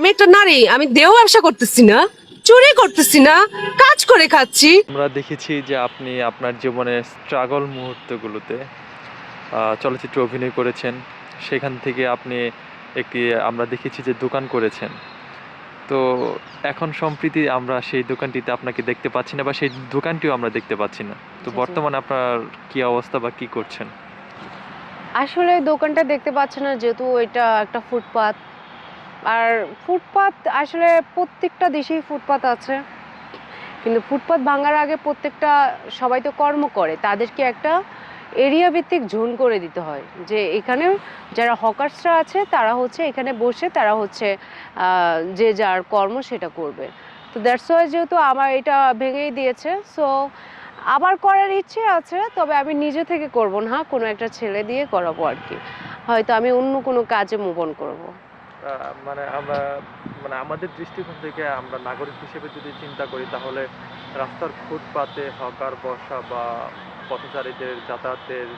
আমি একটা নারী আমি দেহ ব্যবসা করতেছি না চুরি করতেছি না কাজ করে খাচ্ছি। আমরা দেখেছি যে আপনি আপনার জীবনের স্ট্রাগল মুহূর্তগুলোতে চলচ্চিত্রে অভিনয় করেছেন। সেখান থেকে আপনি একটি আমরা দেখেছি যে দোকান করেছেন। তো এখন সম্প্রীতি আমরা সেই দোকানটিতে আপনাকে দেখতে পাচ্ছি না বা সেই দোকানটিও আমরা দেখতে পাচ্ছি না। তো। বর্তমানে আপনার কি অবস্থা বা কি করছেন? আসলে দোকানটা দেখতে পাচ্ছেন না যেহেতু এটা একটা ফুটপাত। আর ফুটপাত, আসলে প্রত্যেকটা দেশেই ফুটপাত আছে। কিন্তু ফুটপাত ভাঙার আগে প্রত্যেকটা সবাই তো কর্ম করে, তাদেরকে একটা এরিয়া ভিত্তিক জোন করে দিতে হয়। যে এখানে যারা হকার্সরা আছে, তারা হচ্ছে এখানে বসে, তারা হচ্ছে যে যার কর্ম সেটা করবে। তো দ্যাটস ওয়াই যেহেতু আমার এটা ভেঙেই দিয়েছে সো আবার করার ইচ্ছে আছে, তবে আমি নিজে থেকে করব না, কোনো একটা ছেলে দিয়ে করাবো আর কি। হয়তো আমি অন্য কোনো কাজে মুভ অন করব। মানে আমরা মানে আমাদের দৃষ্টিকোণ থেকে আমরা নাগরিক হিসেবে যদি চিন্তা করি, তাহলে রাস্তার ফুটপাতে হকার, বসা বা পথচারীদের যাতায়াতের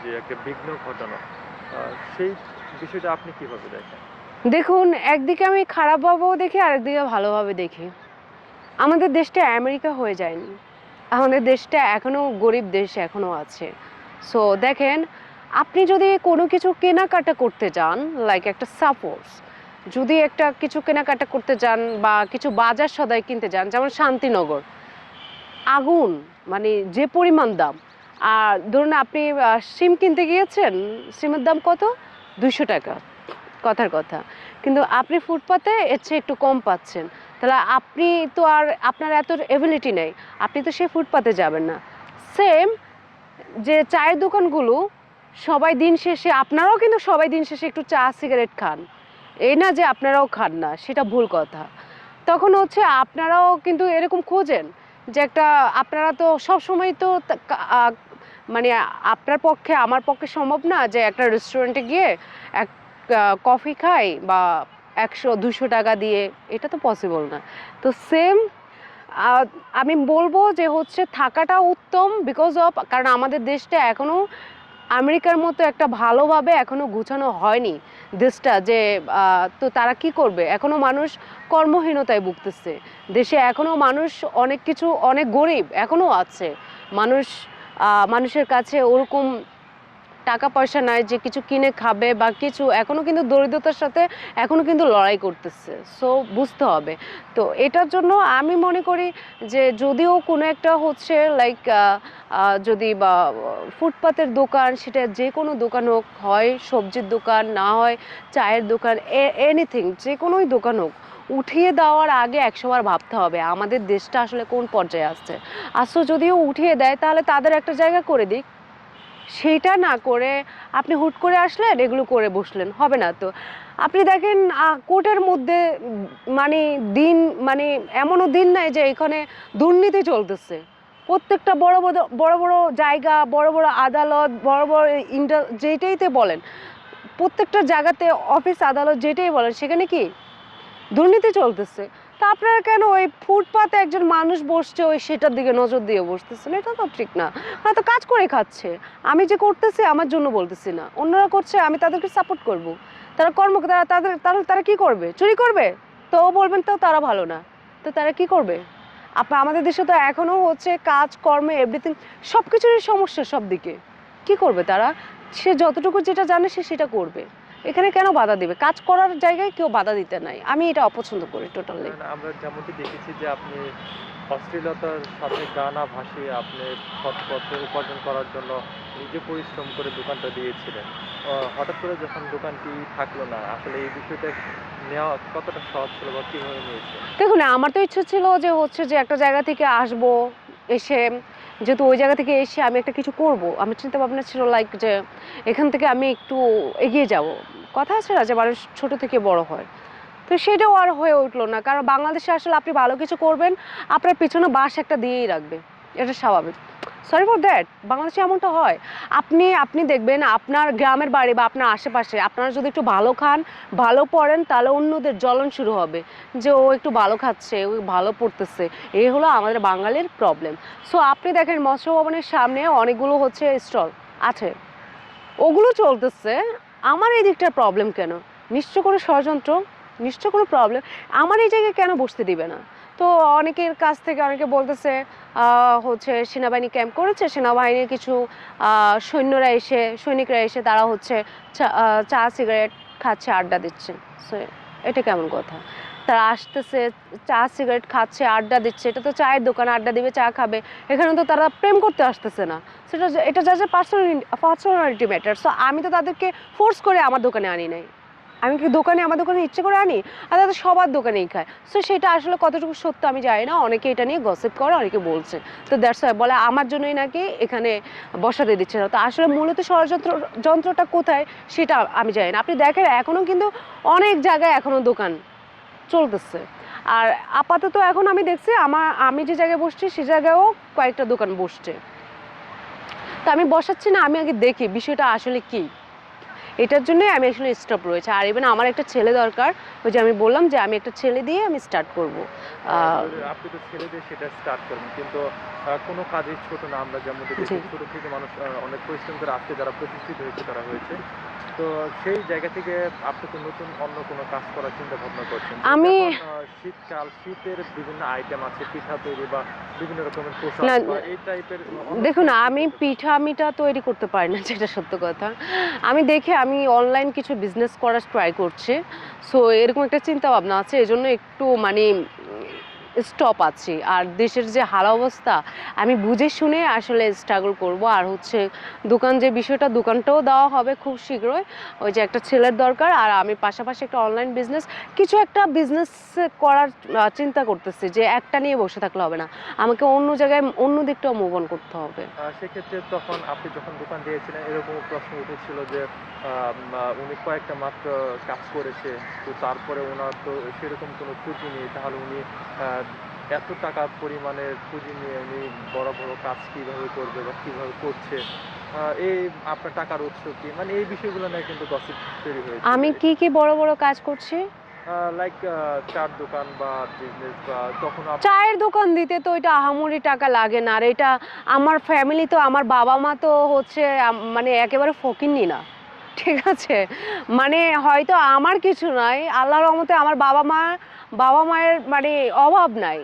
যে একটা বিঘ্ন ঘটানো সেই বিষয়টা আপনি কীভাবে দেখেন? দেখুন, একদিকে আমি খারাপভাবেও দেখি, আরেকদিকে ভালোভাবে দেখি। আমাদের দেশটা আমেরিকা হয়ে যায়নি। আমাদের দেশটা এখনও গরিব দেশ এখনও আছে। সো দেখেন, আপনি যদি কোনো কিছু কেনাকাটা করতে যান লাইক একটা সাপোজ যদি একটা কিছু কেনাকাটা করতে যান বা কিছু বাজার সদাই কিনতে যান, যেমন শান্তিনগর, আগুন মানে যে পরিমাণ দাম। আর ধরুন আপনি সিম কিনতে গিয়েছেন, সিমের দাম কত? দুশো টাকা, কথার কথা। কিন্তু আপনি ফুটপাতে এর চেয়ে একটু কম পাচ্ছেন। তাহলে আপনি তো আর আপনার এত এবিলিটি নেই, আপনি তো সেই ফুটপাতে যাবেন না। সেম যে চায়ের দোকানগুলো, সবাই দিন শেষে, আপনারাও কিন্তু সবাই দিন শেষে একটু চা সিগারেট খান। এই না যে আপনারাও খান না, সেটা ভুল কথা। তখন হচ্ছে আপনারাও কিন্তু এরকম খোঁজেন যে একটা আপনারা তো সব সময় তো মানে আপনার পক্ষে, আমার পক্ষে সম্ভব না যে একটা রেস্টুরেন্টে গিয়ে এক কফি খাই বা একশো, দুশো টাকা দিয়ে, এটা তো পসিবল না। তো সেম আমি বলব যে হচ্ছে থাকাটা উত্তম বিকজ অফ কারণ আমাদের দেশটা এখনও আমেরিকার মতো একটা ভালোভাবে এখনও গুছানো হয়নি দেশটা যে তো তারা কি করবে? এখনও মানুষ কর্মহীনতায় ভুগতেছে। দেশে এখনও মানুষ অনেক কিছু, অনেক গরিব এখনও আছে। মানুষ মানুষের কাছে ওরকম টাকা পয়সা নাই যে কিছু কিনে খাবে বা কিছু এখনও কিন্তু দরিদ্রতার সাথে এখনও কিন্তু লড়াই করতেছে। সো, বুঝতে হবে। তো এটার জন্য আমি মনে করি যে যদিও কোনো একটা হচ্ছে লাইক যদি বা, ফুটপাতের দোকান, সেটা যে কোনো দোকান হোক, হয় সবজির দোকান, না হয় চায়ের দোকান এনিথিং যে কোনোই দোকান হোক, উঠিয়ে দেওয়ার আগে একশোবার ভাবতে হবে, আমাদের দেশটা আসলে কোন পর্যায়ে আসছে। আসলে যদিও উঠিয়ে দেয়, তাহলে তাদের একটা জায়গা করে দিক। সেইটা না করে আপনি হুট করে আসলেন, এগুলো করে বসলেন, হবে না তো। আপনি দেখেন কোর্টের মধ্যে মানে দিন মানে এমনও দিন নাই যে এখানে দুর্নীতি চলতেছে। প্রত্যেকটা বড় বড় বড় বড় জায়গা, বড় বড় আদালত, বড় বড় ইন্ডা যেটাইতে বলেন, প্রত্যেকটা জায়গাতে অফিস, আদালত যেটাই বলেন, সেখানে কি দুর্নীতি চলতেছে। তা আপনারা কেন ওই ফুটপাতে একজন মানুষ বসছে, ওই সেটার দিকে নজর দিয়ে বসতেছেন? এটা তো ঠিক না। হয়তো কাজ করে খাচ্ছে। আমি যে করতেছি, আমার জন্য বলতেছি না। অন্যরা করছে, আমি তাদেরকে সাপোর্ট করব। তারা কর্ম, তারা, তাদের তাহলে তারা কি করবে? চুরি করবে? তো বলবেন তো তারা ভালো না। তো তারা কি করবে? আপা, আমাদের দেশে তো এখনও হচ্ছে কাজ, কর্মে এভরিথিং সব কিছুরই সমস্যা সব দিকে কি করবে তারা? সে যতটুকু যেটা জানে সে সেটা করবে। এখানে কেন বাধা দিবে? কাজ করার জায়গায় কেউ বাধা দিতে নাই। আমি এটা অপছন্দ করি টোটালি আমরা যেমনটি দেখেছি যে আপনি অশ্লীলতার সাথে গানা ভাসিয়ে আপনি পথ উপার্জন করার জন্য নিজে পরিশ্রম করে দোকানটা দিয়েছিলেন। হঠাৎ করে যখন দোকানটি থাকল না, আসলে এই বিষয়টা দেখুন, আমার তো ইচ্ছে ছিল যে হচ্ছে যে একটা জায়গা থেকে আসব, এসে, যেহেতু ওই জায়গা থেকে এসে আমি একটা কিছু করব। আমার চিন্তা ভাবনা ছিল লাইক যে এখান থেকে আমি একটু এগিয়ে যাব। কথা আছে না যে মানুষ ছোট থেকে বড় হয়। তো সেটাও আর হয়ে উঠল না। কারণ বাংলাদেশে আসলে আপনি ভালো কিছু করবেন, আপনার পিছনে বাস একটা দিয়েই রাখবে। এটা স্বাভাবিক। সরি ফর দ্যাট বাংলাদেশে এমনটা হয়। আপনি আপনি দেখবেন আপনার গ্রামের বাড়ি বা আপনার আশেপাশে, আপনারা যদি একটু ভালো খান, ভালো পড়েন, তাহলে অন্যদের জ্বলন শুরু হবে। যে ও একটু ভালো খাচ্ছে, ও ভালো পড়তেছে এই হলো আমাদের বাঙালির প্রবলেম সো আপনি দেখেন, মৎস্য ভবনের সামনে অনেকগুলো হচ্ছে স্টল আছে। ওগুলো চলতেছে। আমার এই দিকটার প্রবলেম কেন? নিশ্চয় কোনো ষড়যন্ত্র? নিশ্চয় কোনো প্রবলেম আমার এই জায়গায় কেন বসতে দিবে না? তো অনেকের কাছ থেকে অনেকে বলতেছে হচ্ছে সেনাবাহিনী ক্যাম্প করেছে, সেনাবাহিনীর কিছু সৈন্যরা এসে, সৈনিকরা এসে তারা হচ্ছে চা- সিগারেট খাচ্ছে, আড্ডা দিচ্ছে। এটা কেমন কথা? তারা আসতেছে, চা সিগারেট খাচ্ছে, আড্ডা দিচ্ছে। এটা তো চায়ের দোকান আড্ডা দিবে, চা খাবে। এখানে তো তারা প্রেম করতে আসতেছে না। সেটা এটা যা যা পার্সোনালি পার্সোনালিটি ম্যাটার সো আমি তো তাদেরকে ফোর্স করে আমার দোকানে আনি নাই। আমি কি দোকানে, আমার দোকানে ইচ্ছে করে আনি? আর তাদের সবার দোকানেই খায়। সো সেটা আসলে কতটুকু সত্য আমি জানি না। অনেকে এটা নিয়ে গসিপ করে, অনেকে বলছে। তো দ্যাটস ওয়াই বলে, আমার জন্যই নাকি এখানে বসাতে দিচ্ছে না। তো আসলে মূলত ষড়যন্ত্র, যন্ত্রটা কোথায় সেটা আমি জানি না। আপনি দেখেন এখনও কিন্তু অনেক জায়গায় এখনও দোকান চলতেছে। আর আপাতত এখন আমি দেখছি, আমার, আমি যে জায়গায় বসছি, সে জায়গায়ও কয়েকটা দোকান বসছে। তো আমি বসাচ্ছি না, আমি আগে দেখি বিষয়টা আসলে কি। এটার জন্যই আমি আসলে স্টপ রয়েছে। আর ইভেন আমার একটা ছেলে দরকার ওই যে আমি বললাম যে আমি একটা ছেলে দিয়ে আমি স্টার্ট করব। আহ, আপনি তো ছেলে দিয়ে সেটা স্টার্ট করবেন। কিন্তু কোনো কাজের ছোট না। আমরা যেমন। ছোট থেকে মানুষ অনেক পরিশ্রম করে আজকে যারা প্রতিষ্ঠিত হয়েছে তারা হয়েছে। তো সেই জায়গা থেকে আপনি তো নতুন অন্য কোনো কাজ করার চিন্তা ভাবনা করছেন? আমি- শীতকাল শীতের বিভিন্ন আইটেম আছে পিঠা তৈরি বা বিভিন্ন রকমের পোশাক এই টাইপের দেখুন আমি পিঠা মিঠা তৈরি করতে পারি না যেটা সত্য কথা। আমি দেখে আমি অনলাইন কিছু বিজনেস করার ট্রাই করছি। সো এরকম একটা চিন্তা ভাবনা আছে এই জন্য একটু মানে স্টপ আছি। আর দেশের যে হাল অবস্থা, আমি বুঝে শুনে আসলে স্ট্রাগল করব। আর হচ্ছে দোকান যে বিষয়টা, দোকানটাও দেওয়া হবে খুব শীঘ্রই। ওই যে একটা ছেলের দরকার, আর আমি পাশাপাশি একটা অনলাইন বিজনেস কিছু একটা বিজনেস করার চিন্তা করতেছি যে একটা নিয়ে বসে থাকলে হবে না। আমাকে অন্য জায়গায়, অন্য দিকটাও মুভ অন করতে হবে। সেক্ষেত্রে তখন আপনি যখন দোকান দিয়েছিলেন, এরকম প্রশ্ন উঠেছিল যে উনি কয়েকটা মাত্র কাজ করেছে, তো তারপরে ওনার তো সেরকম কোনো পুঁজি নেই। তাহলে উনি এত টাকা পরিমাণের পুঁজি নিয়ে উনি বড় বড় কাজ কীভাবে করবে বা কীভাবে করছে এই আপনার টাকার উৎস কি? মানে এই বিষয়গুলো নিয়ে কিন্তু গসিপ তৈরি হয়েছে। আমি কি কি বড় বড় কাজ করছি? লাইক চার দোকান বা বিজনেস বা তখন চায়ের দোকান দিতে তো এটা আহামরি টাকা লাগে না। আর এটা আমার ফ্যামিলি তো আমার বাবা মা তো হচ্ছে মানে একেবারে ফকিননি না। ঠিক আছে। মানে হয়তো আমার কিছু নাই, আল্লাহর রহমতে আমার বাবা মা, বাবা মায়ের মানে অভাব নাই।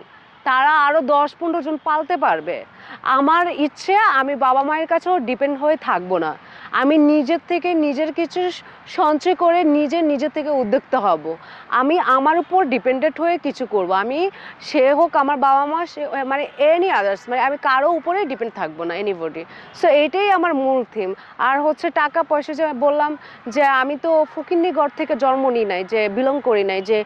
তারা আরও দশ পনেরো জন পালতে পারবে। আমার ইচ্ছে আমি বাবা মায়ের কাছেও ডিপেন্ড হয়ে থাকব না। আমি নিজের থেকে নিজের কিছু সঞ্চয় করে নিজে নিজের থেকে উদ্যোক্তা হব। আমি আমার উপর ডিপেন্ডেন্ট হয়ে কিছু করব। আমি সে হোক আমার বাবা মা, সে মানে এনি আদার্স মানে আমি কারও উপরে ডিপেন্ড থাকব না এনিবডি সো এটাই আমার মূল থিম আর হচ্ছে টাকা পয়সা যে বললাম যে আমি তো ফকিন্নি ঘর থেকে জন্ম নিই নাই, যে বিলং করি নাই, যে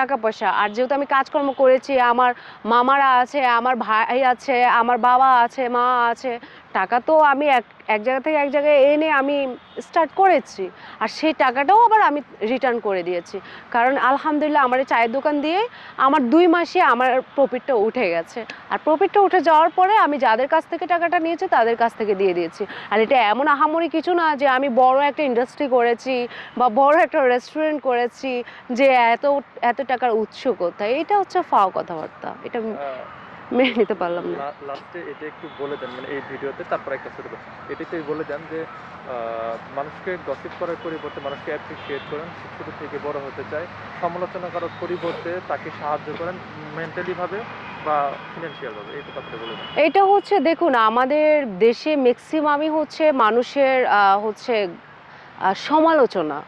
টাকা পয়সা। আর যেহেতু আমি কাজকর্ম করেছি, আমার মামারা আছে, আমার ভাই আছে, আমার বাবা আছে, মা আছে টাকা তো আমি এক এক জায়গা থেকে এক জায়গায় এনে আমি স্টার্ট করেছি। আর সেই টাকাটাও আবার আমি রিটার্ন করে দিয়েছি। কারণ আলহামদুলিল্লাহ আমার চায়ের দোকান দিয়ে আমার দুই মাসে আমার প্রফিটটা উঠে গেছে। আর প্রফিটটা উঠে যাওয়ার পরে আমি যাদের কাছ থেকে টাকাটা নিয়েছি তাদের কাছ থেকে দিয়ে দিয়েছি। আর এটা এমন আহামরি কিছু না যে আমি বড় একটা ইন্ডাস্ট্রি করেছি বা বড় একটা রেস্টুরেন্ট করেছি যে এত এত টাকার উৎস কোথায়? এটা হচ্ছে ফাও কথাবার্তা। এটা মেনে নিতে পারলাম না। লাস্টে এটা একটু বলে দেন মানে এই ভিডিওতে তারপর একটা ছোট কথা। এটা বলে দেন যে মানুষকে গসিপ করার পরিবর্তে মানুষকে অ্যাপ্রিসিয়েট করেন ছোট থেকে বড় হতে চায়। সমালোচনা করার পরিবর্তে তাকে সাহায্য করেন মেন্টালি ভাবে বা ফিনান্সিয়াল ভাবে। এই কথাটা বলে দেন। এটা হচ্ছে দেখুন আমাদের দেশে ম্যাক্সিমামই হচ্ছে মানুষের হচ্ছে সমালোচনা।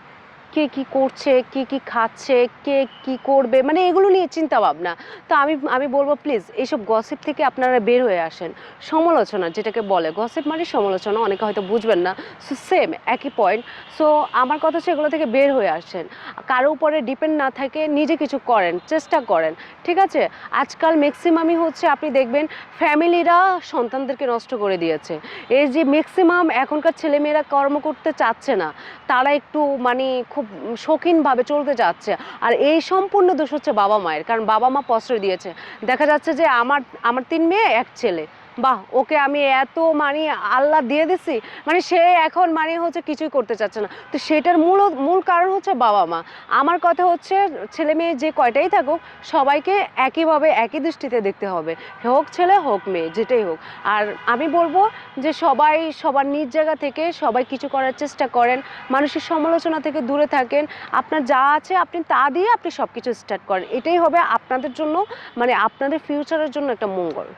কে কি করছে, কে কি খাচ্ছে, কে কি করবে মানে এগুলো নিয়ে চিন্তা ভাবনা তো আমি আমি বলব প্লিজ এইসব গসিপ থেকে আপনারা বের হয়ে আসেন। সমালোচনা, যেটাকে বলে গসিপ মানে সমালোচনা, অনেকে হয়তো বুঝবেন না। সো সেম একই পয়েন্ট সো আমার কথা হচ্ছে এগুলো থেকে বের হয়ে আসেন। কারও উপরে ডিপেন্ড না থাকে, নিজে কিছু করেন, চেষ্টা করেন, ঠিক আছে? আজকাল ম্যাক্সিমামই হচ্ছে, আপনি দেখবেন ফ্যামিলিরা সন্তানদেরকে নষ্ট করে দিয়েছে। এই যে ম্যাক্সিমাম এখনকার ছেলেমেয়েরা কর্ম করতে চাচ্ছে না, তারা একটু মানে খুব শৌখিনভাবে চলতে যাচ্ছে। আর এই সম্পূর্ণ দোষ হচ্ছে বাবা মায়ের কারণ বাবা মা প্রশ্রয় দিয়েছে। দেখা যাচ্ছে যে আমার আমার তিন মেয়ে, এক ছেলে। বাহ, ওকে আমি এত মানে আল্লাহ দিয়ে দিছি মানে সে এখন মানে হচ্ছে কিছুই করতে চাচ্ছে না। তো সেটার মূল মূল কারণ হচ্ছে বাবা মা। আমার কথা হচ্ছে ছেলে মেয়ে যে কয়টাই থাকুক, সবাইকে একইভাবে, একই দৃষ্টিতে দেখতে হবে। হোক ছেলে, হোক মেয়ে, যেটাই হোক। আর আমি বলব যে সবাই সবার নিজ জায়গা থেকে সবাই কিছু করার চেষ্টা করেন, মানুষের সমালোচনা থেকে দূরে থাকেন, আপনার যা আছে আপনি তা দিয়ে আপনি সব কিছু স্টার্ট করেন। এটাই হবে আপনাদের জন্য মানে আপনাদের ফিউচারের জন্য একটা মঙ্গল।